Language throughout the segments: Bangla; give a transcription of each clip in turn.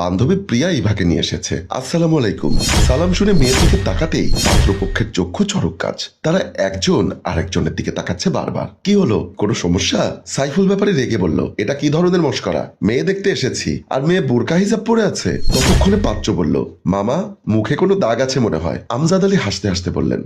বান্ধবী প্রিয়া ইভাকে নিয়ে এসেছে। আসসালামু আলাইকুম। সালাম শুনে মেয়ের দিকে তাকাতেই পাত্রপক্ষের চক্ষু চরক কাজ। তারা একজন আরেকজনের দিকে তাকাচ্ছে বারবার। কি হলো? কোনো সমস্যা? সাইফুল ব্যাপারে রেগে বলল, এটা কি ধরনের মস্করা? মেয়ে দেখতে এসেছি। আর মেয়ে বোরকা হিসাব পরে আছে? ততক্ষণে পাত্র বলল, মামা, মুখে কোনো দাগ আছে মনে হয়। আমজাদ আলী হাসতে হাসতে বললেন,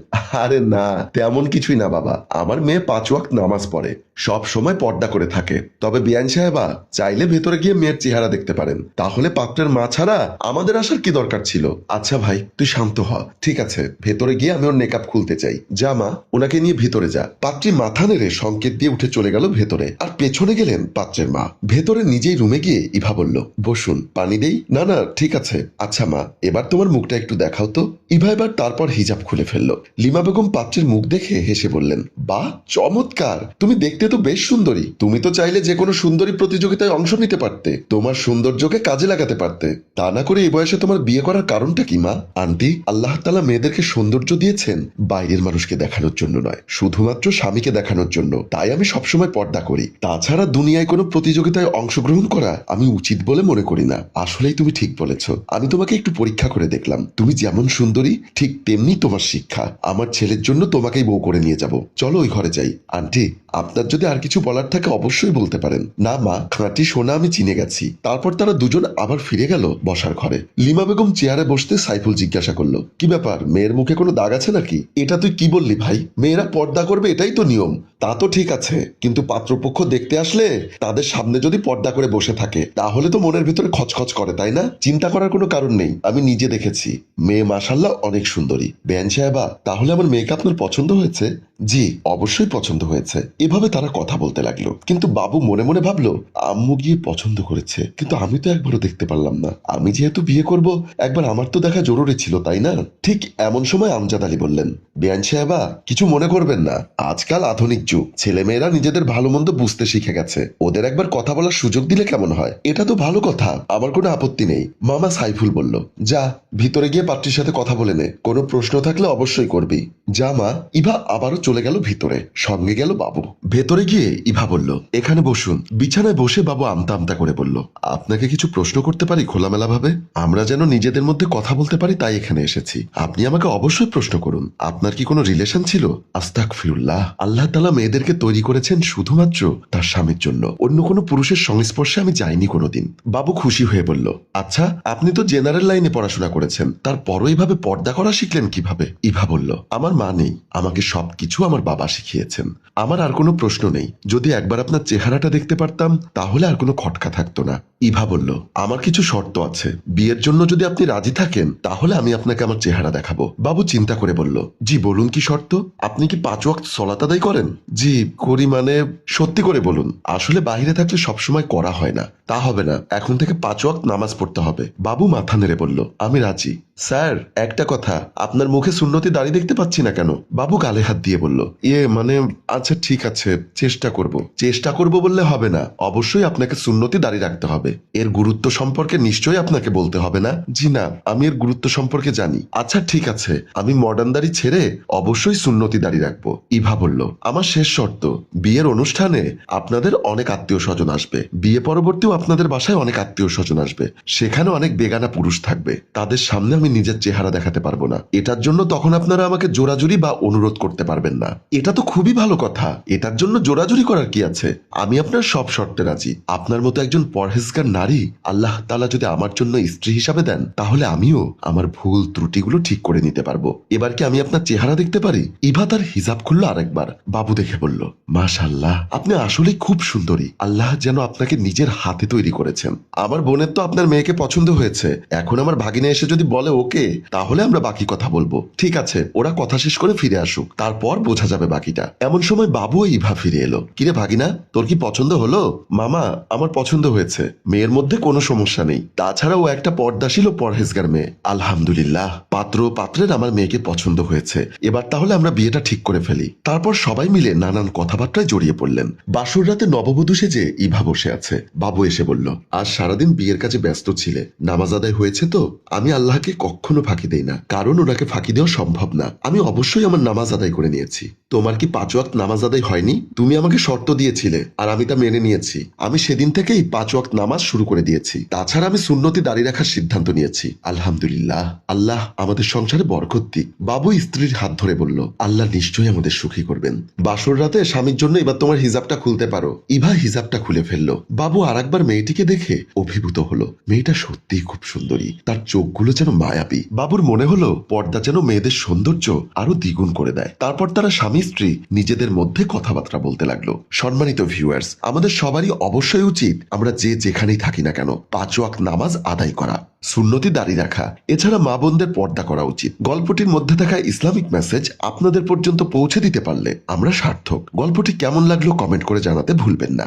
আরে না, তেমন কিছুই না বাবা। আমার মেয়ে পাঁচ ওয়াক্ত নামাজ পড়ে। সব সময় পর্দা করে থাকে। তবে বিয়ান সাহেবা, চাইলে ভেতরে গিয়ে মেয়ের চেহারা দেখতে পারেন। তাহলে পাত্রের মা ছাড়া আমাদের আসার কি দরকার ছিল? আচ্ছা ভাই, তুই শান্ত হ। ঠিক আছে, ভেতরে গিয়ে আমি ওর নেকাপ খুলতে চাই। যা মা, ওনাকে নিয়ে ভেতরে যা। পাত্রী মাথা নেড়ে সংকেত দিয়ে উঠে চলে গেল ভেতরে। আর পেছনে গেলেন পাত্রের মা। ভেতরে নিজেই রুমে গিয়ে ইভা বলল, বসুন, পানি দেই? না না, ঠিক আছে। আচ্ছা মা, এবার তোমার মুখটা একটু দেখাও তো। ইভা এবার তারপর হিজাব খুলে ফেলল। লিমা বেগম পাত্রের মুখ দেখে হেসে বললেন বাহ চমৎকার! তুমি দেখতে তো বেশ সুন্দরী। তুমি তো চাইলে যে কোনো সুন্দরী প্রতিযোগিতায় অংশ নিতে পারতে। তোমার সৌন্দর্যকে কাজে লাগাতে পারতে। তা না করে এই বয়সে তোমার বিয়ে করার কারণটা কি, মা? আন্টি, আল্লাহ তালা মেয়েদেরকে সৌন্দর্য দিয়েছেন, বাইরের মানুষকে দেখানোর জন্য নয়, শুধুমাত্র স্বামীকে দেখানোর জন্য। তাই আমি সবসময় পর্দা করি। তাছাড়া দুনিয়ায় কোনো প্রতিযোগিতায় অংশগ্রহণ করা আমি উচিত বলে মনে করি না। আসলেই তুমি ঠিক বলেছ। আমি তোমাকে একটু পরীক্ষা করে দেখলাম। তুমি যেমন সুন্দরী, ঠিক তেমনি তোমার শিক্ষা। আমার ছেলের জন্য তোমাকেই বউ করে নিয়ে যাব। চলো ওই ঘরে যাই। আন্টি, আপনার যদি আর কিছু বলার থাকে অবশ্যই বলতে পারেন। না, মা, খাঁটি সোনা আমি চিনে গেছি। তারপর তারা দুজন আবার ফিরে গেল বসার ঘরে। লিমা বেগম চেয়ারে বসতে সাইফুল জিজ্ঞাসা করল, কি ব্যাপার, মেয়ের মুখে কোনো দাগ আছে নাকি? এটা তুই কি বললি ভাই? মেয়েরা পর্দা করবে, এটাই তো নিয়ম। তা তো ঠিক আছে, কিন্তু পাত্রপক্ষ দেখতে আসলে তাদের সামনে যদি পর্দা করে বসে থাকে, তাহলে তো মনের ভিতরে খচখচ করে, তাই না? চিন্তা করার কোনো কারণ নেই। আমি নিজে দেখেছি। মেয়ে মাসাল্লাহ অনেক সুন্দরী। বেন সাহেবা, তাহলে আমার মেয়েকে আপনার পছন্দ হয়েছে? জি, অবশ্যই পছন্দ হয়েছে। এভাবে তারা কথা বলতে লাগল। কিন্তু বাবু মনে মনে ভাবলো, আম্মু গিয়ে পছন্দ করেছে। কিন্তু আমি তো একবারও দেখতে পারলাম না। আমি যেহেতু বিয়ে করব, একবার আমার তো দেখা জরুরি ছিল, তাই না? ঠিক এমন সময় আমজাদ আলী বললেন, বেয়ান সাহেবা, কিছু মনে করবেন না। আজকাল আধুনিক যুগ। ছেলেমেয়েরা নিজেদের ভালো মন্দ বুঝতে শিখে গেছে। ওদের একবার কথা বলার সুযোগ দিলে কেমন হয়? এটা তো ভালো কথা। আমার কোনো আপত্তি নেই। মামা সাইফুল বলল, যা, ভিতরে গিয়ে পাত্রীর সাথে কথা বলে নে। কোনো প্রশ্ন থাকলে অবশ্যই করবি। যা মা। ইভা আবারও চলে গেল ভিতরে, সঙ্গে গেল বাবু। ভেতরে গিয়ে ইভা বলল, এখানে বসুন। বিছানায় বসে বাবু আমতা আমতা করে বলল, আপনাকে কিছু প্রশ্ন করতে পারি খোলামেলা ভাবে আমরা যেন নিজেদের মধ্যে কথা বলতে পারি তাই এখানে এসেছি। আপনি আমাকে অবশ্যই প্রশ্ন করুন। আপনার কি কোনো রিলেশন ছিল? আস্তাক ফিরুল্লাহ আল্লাহ তালা মেয়েদেরকে তৈরি করেছেন শুধুমাত্র তার স্বামীর জন্য। অন্য কোনো পুরুষের সংস্পর্শে আমি যাইনি কোনোদিন। বাবু খুশি হয়ে বলল আচ্ছা আপনি তো জেনারেল লাইনে পড়াশোনা করেছেন। তারপরও এইভাবে পর্দা করা শিখলেন কীভাবে? ইভা বলল, আমার মা নেই। আমাকে সবকিছু আমার বাবা শিখিয়েছেন। আমার আর কোনো প্রশ্ন নেই। যদি একবার আপনার চেহারাটা দেখতে পারতাম, তাহলে আর কোনো খটকা থাকতো না। ইভা বলল, আমার কিছু শর্ত আছে। বিয়ের জন্য যদি আপনি রাজি থাকেন, তাহলে আমি আপনাকে আমার চেহারা দেখাবো। বাবু চিন্তা করে বলল, জি, বলুন কি শর্ত? আপনি কি পাঁচ ওয়াক্ত সলাত আদায় করেন? জি, করি মানে সত্যি করে বলুন। আসলে বাইরে থাকলে সবসময় করা হয় না। তা হবে না। এখন থেকে পাঁচ ওয়াক্ত নামাজ পড়তে হবে। বাবু মাথা নেড়ে বলল, আমি রাজি। স্যার, একটা কথা। আপনার মুখে সুন্নতি দাঁড়িয়ে দেখতে পাচ্ছি না কেন? বাবু গালে হাত দিয়ে বলল ইয়ে মানে আচ্ছা ঠিক আছে, চেষ্টা করব। চেষ্টা করব বললে হবে না। অবশ্যই আপনাকে সুন্নতি দাঁড়িয়ে রাখতে হবে। এর গুরুত্ব সম্পর্কে নিশ্চয়ই আপনাকে বলতে হবে না? জি না, আমি এর গুরুত্ব সম্পর্কে জানি। আচ্ছা ঠিক আছে, আমি মডার্ন দাড়ি ছেড়ে অবশ্যই সুন্নতি দাঁড়িয়ে রাখব। ইভা বলল, আমার শেষ শর্ত, বিয়ের অনুষ্ঠানে আপনাদের অনেক আত্মীয় স্বজন আসবে। বিয়ে পরবর্তীও আপনাদের বাসায় অনেক আত্মীয় স্বজন আসবে। সেখানে অনেক বেগানা পুরুষ থাকবে। তাদের সামনে আমি নিজের চেহারা দেখাতে পারব না। এটার জন্য তখন আপনারা আমাকে জোরাজুরি বা অনুরোধ করতে পারবেন না। এটা তো খুবই ভালো কথা। এটার জন্য জোরাজুরি করার কি আছে? আমি আপনার সব শর্তে রাজি। আপনার মতো একজন পরহেজগার নারী আল্লাহ তালা যদি আমার জন্য স্ত্রী হিসাবে দেন, তাহলে আমিও আমার ভুল ত্রুটিগুলো ঠিক করে নিতে পারব। এবার কি আমি আপনার চেহারা দেখতে পারি? ইভা তার হিজাব খুললো আরেকবার। বাবু দেখে বলল মাশাল্লাহ আপনি আসলে খুব সুন্দরী। আল্লাহ যেন আপনাকে নিজের হাতে তৈরি করেছেন। আমার বোনের তো আপনার মেয়েকে পছন্দ হয়েছে। এখন আমার ভাগিনা এসে যদি বলে ওকে, তাহলে আমরা বাকি কথা বলব। ঠিক আছে, ওরা কথা শেষ করে ফিরে আসুক। তারপর বোঝা যাবে বাকিটা। এমন সময় বাবু ইভা ফিরে এলো। কিরে ভাগিনা, তোর কি পছন্দ হলো? মামা, আমার পছন্দ হয়েছে। মেয়ের মধ্যে কোনো সমস্যা নেই। তাছাড়া ও একটা পর্দাশীল ও পরহেজগার মেয়ে। আলহামদুলিল্লাহ, পাত্র পাত্রের আমার মেয়েকে পছন্দ হয়েছে। এবার তাহলে আমরা বিয়েটা ঠিক করে ফেলি। তারপর সবাই মিলে নানান কথাবার্তায় জড়িয়ে পড়লেন। বাসর রাতে নববধূ সেজে ইভা বসে আছে। বাবু এসে বলল, আজ সারাদিন বিয়ের কাজে ব্যস্ত ছিলে। নামাজ আদায় হয়েছে তো? আমি আল্লাহকে কখনো ফাঁকি দেই না। কারণ ওনাকে ফাঁকি দেওয়া সম্ভব না। আমি অবশ্যই আমার নামাজ আদায় করে নিয়েছি। দিয়েছি। তোমার কি পাঁচ ওয়াক্ত নামাজ আদায় হয়নি? তুমি আমাকে শর্ত দিয়েছিলে আর আমি তা মেনে নিয়েছি। আমি সেদিন থেকেই পাঁচ ওয়াক্ত নামাজ শুরু করে দিয়েছি। তাছাড়া আমি সুন্নতি দাঁড়িয়ে রাখার সিদ্ধান্ত নিয়েছি। আলহামদুলিল্লাহ, আল্লাহ আমাদের সংসারে বরকত দিক। বাবু স্ত্রীর হাত ধরে বলল, আল্লাহ নিশ্চয়ই আমাদের সুখী করবেন। বাসর রাতে স্বামীর জন্য এবার তোমার হিজাবটা খুলতে পারো। ইভা হিজাবটা খুলে ফেলল। বাবু আর একবার মেয়েটিকে দেখে অভিভূত হলো। মেয়েটা সত্যিই খুব সুন্দরী। তার চোখগুলো যেন মায়াবী। বাবুর মনে হলো, পর্দা যেন মেয়েদের সৌন্দর্য আরও দ্বিগুণ করে দেয়। তারপর তারা স্বামী স্ত্রী নিজেদের মধ্যে কথাবার্তা বলতে লাগল। সম্মানিত ভিউয়ার্স আমাদের সবারই অবশ্যই উচিত আমরা যে যেখানেই থাকি না কেন পাঁচ ওয়াক নামাজ আদায় করা, সুন্নতি দাঁড়িয়ে রাখা। এছাড়া মা বোনদের পর্দা করা উচিত। গল্পটির মধ্যে থাকা ইসলামিক মেসেজ আপনাদের পর্যন্ত পৌঁছে দিতে পারলে আমরা সার্থক। গল্পটি কেমন লাগল কমেন্ট করে জানাতে ভুলবেন না।